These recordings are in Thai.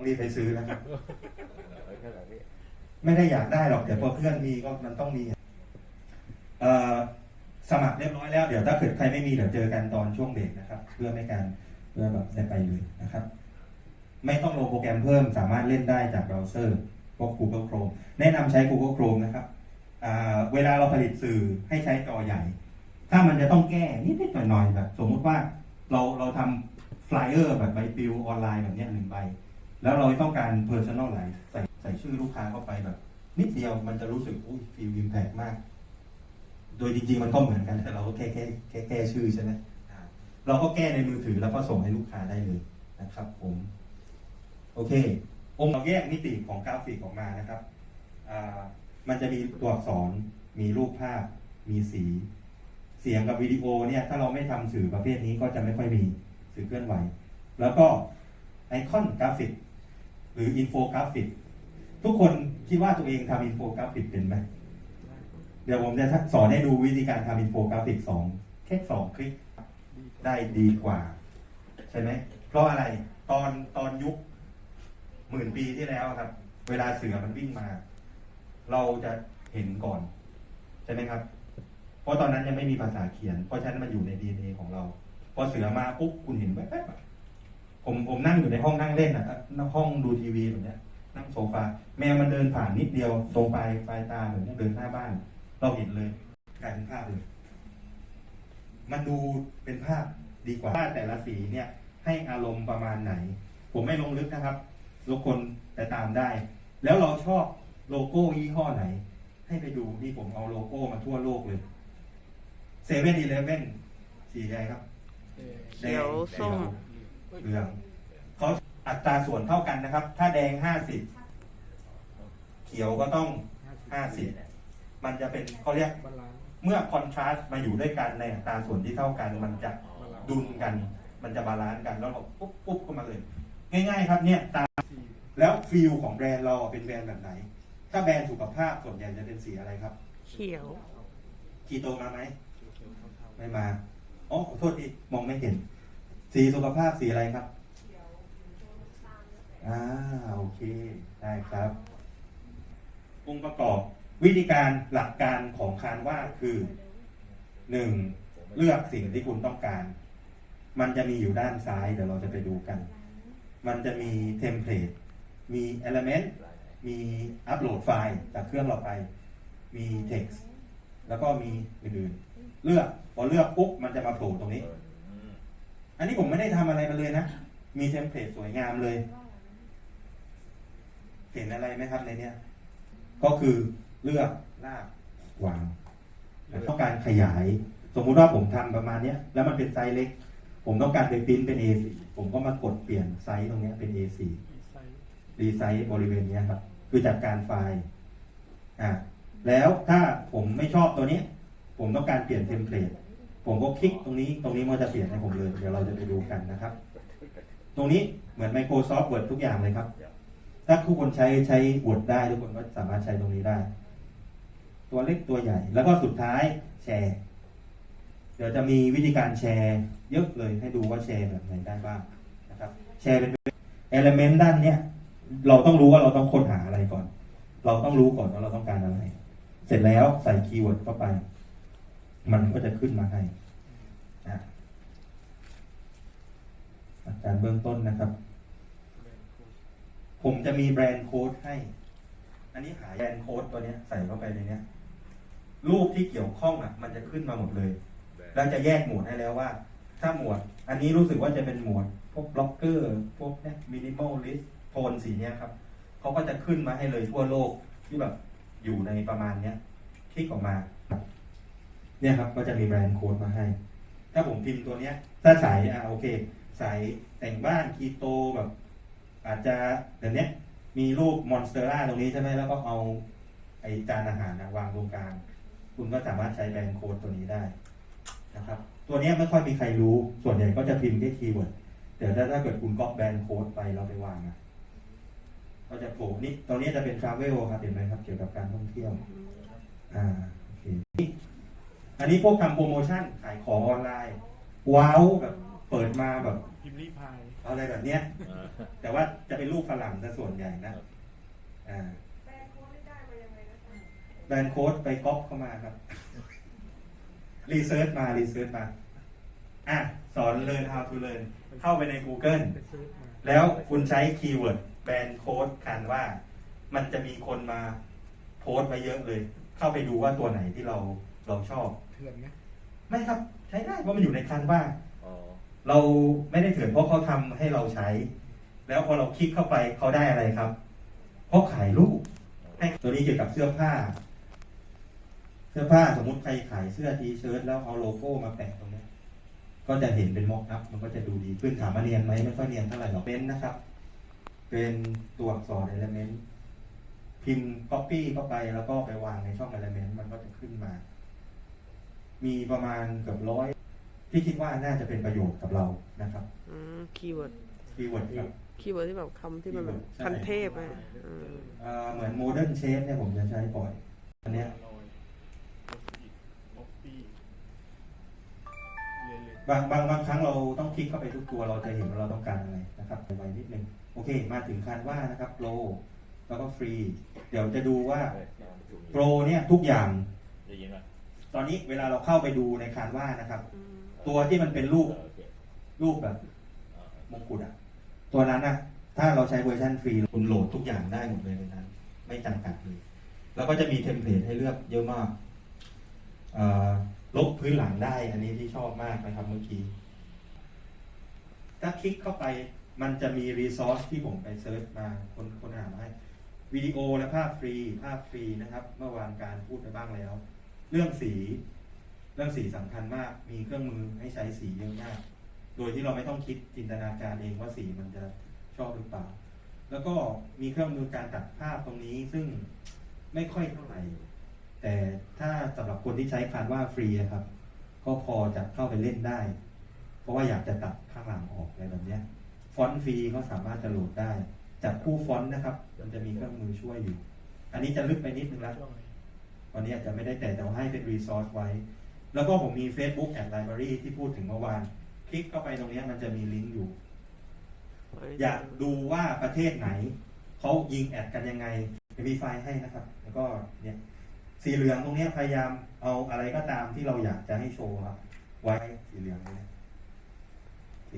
ต้องรีบไปซื้อนะครับขนาดนี้ไม่ได้อยากได้หรอกแต่พอเพื่อนมีก็มันต้องมีเอ่อสมัครเรียบร้อยแล้ว เดี๋ยวถ้าเกิดใครไม่มีเดี๋ยวเจอกันตอนช่วงเบรกนะครับ เพื่อไม่การเพื่อแบบได้ไปเลยนะครับ ไม่ต้องลงโปรแกรมเพิ่มสามารถเล่นได้จากเบราว์เซอร์พวก Google Chrome แนะนำใช้ Google Chrome นะครับอ่าเวลาเราผลิตสื่อให้ใช้จอใหญ่ ถ้ามันจะต้องแก้นิดๆหน่อยๆแบบสมมุติว่าเราเราทำฟลายเออร์แบบใบปลิวออนไลน์แบบเนี้ยหนึ่งใบ แล้วเราต้องการ personalize ใส่ใส่ชื่อลูกค้าเข้าไปแบบ นิดเดียวมันจะรู้สึกอุ้ยฟีลอิมแพกมาก โดยจริง ๆ มันก็เหมือนกันแต่เราก็แค่แค่แค่แก้ชื่อใช่ไหมเราก็แก้ในมือถือแล้วก็ส่งให้ลูกค้าได้เลยนะครับ ผม โอเค องค์เราแยกมิติของกราฟิกออกมานะครับมันจะมีตัวอักษร มีรูปภาพ มีสี เสียงกับวิดีโอเนี่ย ถ้าเราไม่ทำสื่อประเภทนี้ก็จะไม่ค่อยมีสื่อเคลื่อนไหว แล้วก็ไอคอนกราฟิก รืออินโฟกราฟิก ทุกคนคิดว่าตัวเองทำอินโฟกราฟิกเป็นไหม เดี๋ยวผมจะสอนให้ดูวิธีการทำอินโฟกราฟิกสองแค่สองคลิกได้ดีกว่า ใช่ไหม เพราะอะไรตอนตอนยุคหมื่นปีที่แล้วครับ เวลาเสือมันวิ่งมา เราจะเห็นก่อน ใช่ไหมครับ เพราะตอนนั้นยังไม่มีภาษาเขียน เพราะฉะนั้นมันอยู่ใน DNA ของเรา พอเสือมาปุ๊บคุณเห็นแว๊บๆ ผมผมนั่งอยู่ในห้องนั่งเล่นอะห้องดูทีวีแบบเนี้ย นั่งโซฟาแมวมันเดินผ่านนิดเดียวตรงปลายปลายตาเหมือนเดินหน้าบ้าน เราเห็นเลยกลายเป็นภาพเลยมันดูเป็นภาพดีกว่าว่าแต่ละสีเนี่ย ให้อารมณ์ประมาณไหน ผมไม่ลงลึกนะครับทุกคนแต่ตามได้ แล้วเราชอบโลโก้ยี่ห้อไหน ให้ไปดูนี่ผมเอาโลโก้มาทั่วโลกเลยเซเว่นอีเลฟเว่นสีอะไรครับเขียวส้ม เหลืองเขาอัตราส่วนเท่ากันนะครับ ถ้าแดงห้าสิบเขียวก็ต้องห้าสิบมันจะเป็นเขาเรียกบาลานซ์เมื่อคอนทราสต์มาอยู่ด้วยกันในอัตราส่วนที่เท่ากัน มันจะดุลกัน มันจะบาลานซ์กันแล้วเราปุ๊บปุ๊บเข้ามาเลย ง่ายๆ ครับเนี่ยตามแล้วฟิลของแบรนด์เราเป็นแบรนด์แบบไหน ถ้าแบรนด์สุขภาพส่วนใหญ่จะเป็นสีอะไรครับ เขียวคีโตมาไหมไม่มาอ๋อขอโทษทีมองไม่เห็น สีสุขภาพสีอะไรครับอ่าโอเคได้ครับ องค์ประกอบวิธีการหลักการของคานว่าคือหนึ่งเลือกสิ่งที่คุณต้องการ มันจะมีอยู่ด้านซ้าย เดี๋ยวเราจะไปดูกัน มันจะมีเทมเพลตมี Element มีอัปโหลดไฟล์จากเครื่องเราไป มี Text แล้วก็มีอื่นๆเลือกพอเลือกปุ๊บมันจะมาโผล่ตรงนี้ อันนี้ผมไม่ได้ทำอะไรมาเลยนะ มีเทมเพลตสวยงามเลย เห็นอะไรไหมครับในเนี้ย ก็คือเลือกลากวางต้องการขยาย สมมุติว่าผมทำประมาณเนี้ย แล้วมันเป็นไซส์เล็ก ผมต้องการไปปริ้นเป็น A4 ผมก็มากดเปลี่ยนไซส์ตรงเนี้ยเป็น A4 รีไซส์บริเวณเนี้ยครับ คือจัดการไฟล์อ่าแล้วถ้าผมไม่ชอบตัวนี้ ผมต้องการเปลี่ยนเทมเพลต ผมก็คลิกตรงนี้ตรงนี้มันจะเปลี่ยนให้ผมเลย เดี๋ยวเราจะไปดูกันนะครับ ตรงนี้เหมือน Microsoft Word ทุกอย่างเลยครับ ถ้าทุกคนใช้ใช้ Word ได้ทุกคนก็สามารถใช้ตรงนี้ได้ ตัวเล็กตัวใหญ่ แล้วก็สุดท้ายแชร์ เดี๋ยวจะมีวิธีการแชร์เยอะเลยให้ดูว่าแชร์แบบไหนได้บ้างนะครับ แชร์เป็นเอลเมนต์ด้านเนี้ยเราต้องรู้ว่าเราต้องค้นหาอะไรก่อน เราต้องรู้ก่อนว่าเราต้องการอะไร เสร็จแล้วใส่คีย์เวิร์ดเข้าไป มันก็จะขึ้นมาให้อะอาการเบื้องต้นนะครับ ผมจะมีแบรนด์โค้ดให้ อันนี้หาแบรนด์โค้ดตัวเนี้ยใส่เข้าไปในเนี้ยรูปที่เกี่ยวข้องอะ มันจะขึ้นมาหมดเลยเราจะแยกหมวดให้แล้วว่า ถ้าหมวด อันนี้รู้สึกว่าจะเป็นหมวด พวกบล็อกเกอร์ พวกเนี้ยมินิมอลลิสโทนสีเนี้ยครับเขาก็จะขึ้นมาให้เลยทั่วโลกที่แบบอยู่ในประมาณเนี้ยคลิกออกมา เนี่ยครับก็จะมีแบรนด์โค้ดมาให้ ถ้าผมพิมพ์ตัวเนี้ย ถ้าสายอ่าโอเค สายแต่งบ้านคีโตแบบ อาจจะเดี๋ยวนี้มีรูปมอนสเตอร่าตรงนี้ใช่ไหมแล้วก็เอาไอจานอาหารนะวางตรงกลาง คุณก็สามารถใช้แบรนด์โค้ดตัวนี้ได้นะครับ ตัวเนี้ยไม่ค่อยมีใครรู้ ส่วนใหญ่ก็จะพิมพ์แค่คีย์เวิร์ดเดี๋ยวถ้าถ้าเกิดคุณก๊อปแบรนด์โค้ดไปเราไปวางอะก็จะโผล่นี่ตรงนี้จะเป็นทราเวลครับเห็นไหมครับ เกี่ยวกับการท่องเที่ยว อ่าโอเค อันนี้พวกทำโปรโมชั่นขายของออนไลน์ว้าวแบบเปิดมาแบบพิมพ์รีพายเอาอะไรแบบเนี้ยอ่าแต่ว่าจะเป็นรูปฝรั่งซะส่วนใหญ่นะอ่าแบรนด์โค้ดนี่ได้มายังไงนะคะแบรนด์โค้ดไปก๊อปเข้ามาครับ รีเสิร์ชมา รีเสิร์ชมา อะ สอน learn how to learn เข้าไปใน Google แล้วคุณใช้คีย์เวิร์ดแบรนด์โค้ดกันว่า มันจะมีคนมาโพสต์ไว้เยอะเลย เข้าไปดูว่าตัวไหนที่เราเราชอบเถื่อนไหมไม่ครับใช้ได้เพราะมันอยู่ในคันว่า อ๋อเราไม่ได้เถื่อนเพราะเขาทำให้เราใช้ แล้วพอเราคลิกเข้าไปเขาได้อะไรครับเพราะขายรูปให้ตัวนี้เกี่ยวกับเสื้อผ้า เสื้อผ้าสมมุติใครขายเสื้อทีเชิ้ตแล้วเอาโลโก้มาแปะตรงเนี้ยก็จะเห็นเป็นม็อกอัพมันก็จะดูดีขึ้นถามมาเนียนไหมไม่ค่อยเนียนเท่าไหร่หรอกเป็นนะครับ เป็นตัวอักษร element พิมพ์ copy เข้าไปแล้วก็ไปวางในช่อง element มันก็จะขึ้นมา มีประมาณเกือบร้อยที่คิดว่าน่าจะเป็นประโยชน์กับเรานะครับอืมคีย์เวิร์ดคีย์เวิร์ดครับ คีย์เวิร์ดที่แบบคำที่มันแบบใช่ คันเทพอะอืมเอ่อเหมือนโมเดิร์นเชฟเนี่ยผมจะใช้บ่อยอันเนี้ยบางบางบางครั้งเราต้องคลิกเข้าไปทุกตัวเราจะเห็นว่าเราต้องการอะไรนะครับไวๆนิดนึงโอเค มาถึงคันว่านะครับโปรแล้วก็ฟรี เดี๋ยวจะดูว่าเฮ้ยน้ำจุ่มโปรเนี่ยทุกอย่าง ได้ยินไหม ตอนนี้เวลาเราเข้าไปดูในคันว่านะครับอืมตัวที่มันเป็นรูปโอเครูปแบบอ่ามงกุฎอะตัวนั้นอะถ้าเราใช้เวอร์ชันฟรีคุณโหลดทุกอย่างได้หมดเลยในนั้น ไม่จำกัดเลย แล้วก็จะมีเทมเพลตให้เลือกเยอะมากเอ่อลบพื้นหลังได้ อันนี้ที่ชอบมากนะครับเมื่อกี้ ถ้าคลิกเข้าไปมันจะมีรีซอสที่ผมไปเซิร์ชมาคนค้นหามาให้วิดีโอและภาพฟรี ภาพฟรีนะครับ เมื่อวานการพูดไปบ้างแล้ว เรื่องสี เรื่องสีสำคัญมาก มีเครื่องมือให้ใช้สีเยอะมาก โดยที่เราไม่ต้องคิดจินตนาการเองว่าสีมันจะชอบหรือเปล่า แล้วก็มีเครื่องมือการตัดภาพตรงนี้ซึ่งไม่ค่อยเท่าไหร่ แต่ถ้าสำหรับคนที่ใช้คานว่าฟรีครับ ก็พอจะเข้าไปเล่นได้ เพราะว่าอยากจะตัดข้างหลังออกอะไรแบบนี้ฟอนต์ฟรีก็สามารถจะโหลดได้จับคู่ฟอนต์นะครับ มันจะมีเครื่องมือช่วยอยู่ อันนี้จะลึกไปนิดนึงแล้ว วันนี้อาจจะไม่ได้แต่แต่ว่าให้เป็นรีซอสไว้ แล้วก็ผมมี Facebook and Library ที่พูดถึงเมื่อวาน คลิกเข้าไปตรงนี้มันจะมีลิงก์อยู่ อยากดูว่าประเทศไหน เขายิงแอดกันยังไงจะมีไฟล์ให้นะครับ แล้วก็เนี่ยสีเหลืองตรงนี้พยายามเอาอะไรก็ตามที่เราอยากจะให้โชว์ครับ ไว้สีเหลืองเนี้ยโอเค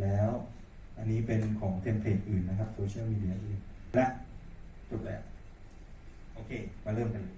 แล้วอันนี้เป็นของเทมเพลตอื่นนะครับโซเชียลมีเดียอื่นและจบแล้ว โอเค มาเริ่มกันเลย